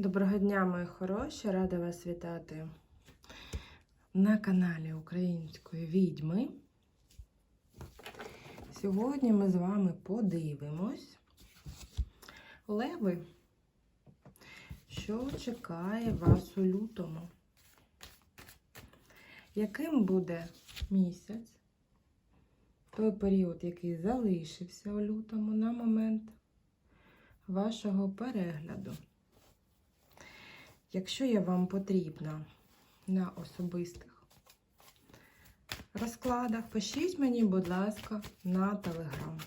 Доброго дня, мої хороші! Рада вас вітати на каналі Української відьми. Сьогодні ми з вами подивимось леви, що чекає вас у лютому. Яким буде місяць, той період, який залишився у лютому на момент вашого перегляду. Якщо я вам потрібна на особистих розкладах, пишіть мені, будь ласка, на телеграм.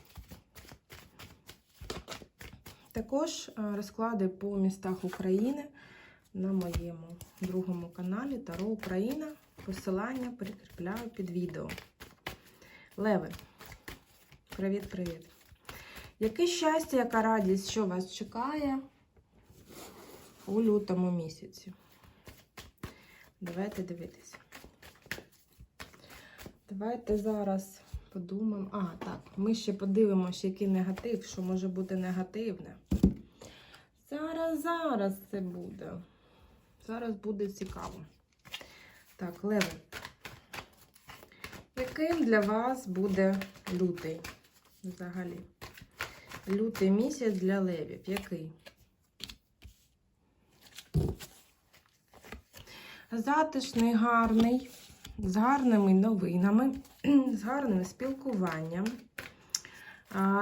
Також е, розклади по містах України на моєму другому каналі Таро Україна. Посилання прикріпляю під відео. Леви, привіт-привіт! Яке щастя, яка радість, що вас чекає? У лютому місяці. Давайте дивитися. Давайте зараз подумаємо. А, так, ми ще подивимося, який негатив, що може бути негативне. Зараз, зараз це буде. Зараз буде цікаво. Так, Леви. Яким для вас буде лютий? Взагалі? Лютий місяць для левів. Який? Затишний, гарний, з гарними новинами, з гарним спілкуванням,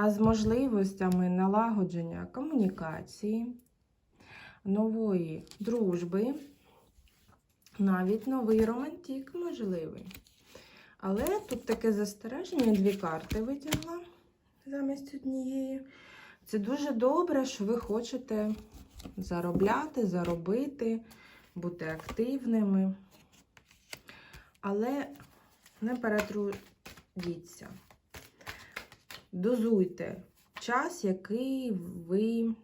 з можливостями налагодження комунікації, нової дружби, навіть новий романтик можливий. Але тут таке застереження, дві карти витягла замість однієї. Це дуже добре, що ви хочете заробляти, заробити бути активними. Але не перетрудіться. Дозуйте час, який ви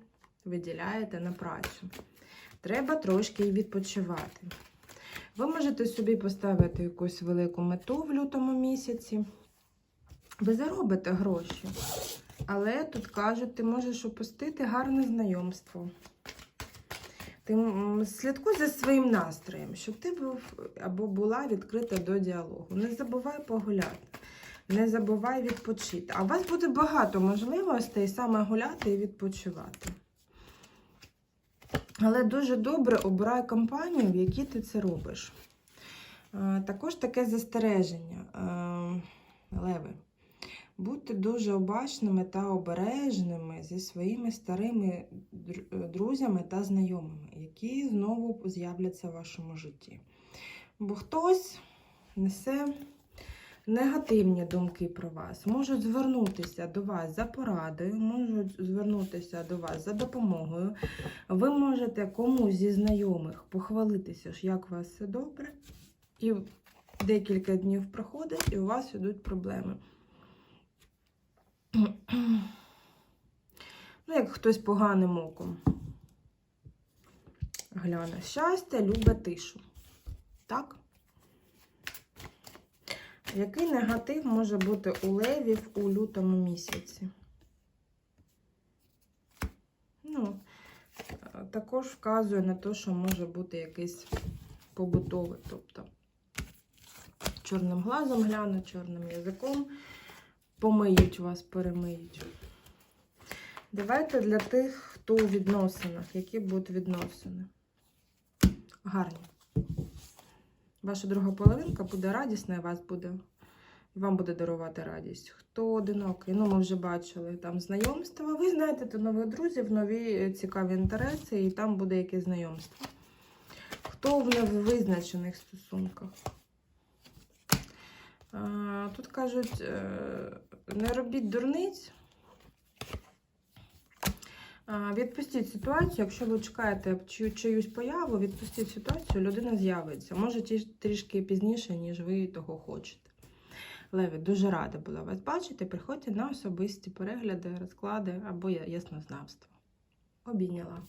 виділяєте на працю. Треба трошки відпочивати. Ви можете собі поставити якусь велику мету в лютому місяці. Ви заробите гроші. Але тут кажуть, ти можеш опустити гарне знайомство. Ти слідкуй за своїм настроєм, щоб ти був або була відкрита до діалогу. Не забувай погуляти, не забувай відпочити. А у вас буде багато можливостей саме гуляти і відпочивати. Але дуже добре обирай компанію, в якій ти це робиш. Також таке застереження, Леви. Будьте дуже обачними та обережними зі своїми старими друзями та знайомими, які знову з'являться в вашому житті. Бо хтось несе негативні думки про вас, можуть звернутися до вас за порадою, можуть звернутися до вас за допомогою. Ви можете комусь зі знайомих похвалитися, як у вас все добре, і декілька днів проходить, і у вас йдуть проблеми. Ну, як хтось поганим оком. Гляне. Щастя, любить тишу. Так? Який негатив може бути у левів у лютому місяці? Ну, також вказує на те, що може бути якийсь побутовий, тобто чорним глазом гляну, чорним язиком помиють вас, перемиють. Давайте для тих, хто у відносинах, які будуть відносини. Гарні. Ваша друга половинка буде радісна і вас буде, вам буде дарувати радість. Хто одинокий, ну ми вже бачили там знайомства. Ви знаєте нових друзів, нові цікаві інтереси, і там буде якесь знайомство. Хто в невизначених стосунках? Тут кажуть, е, не робіть дурниць. Відпустіть ситуацію, якщо ви чекаєте чиюсь появу, відпустіть ситуацію, людина з'явиться. Може трішки пізніше, ніж ви того хочете. Леві, дуже рада була вас бачити. Приходьте на особисті перегляди, розклади або яснознавство. Обійняла.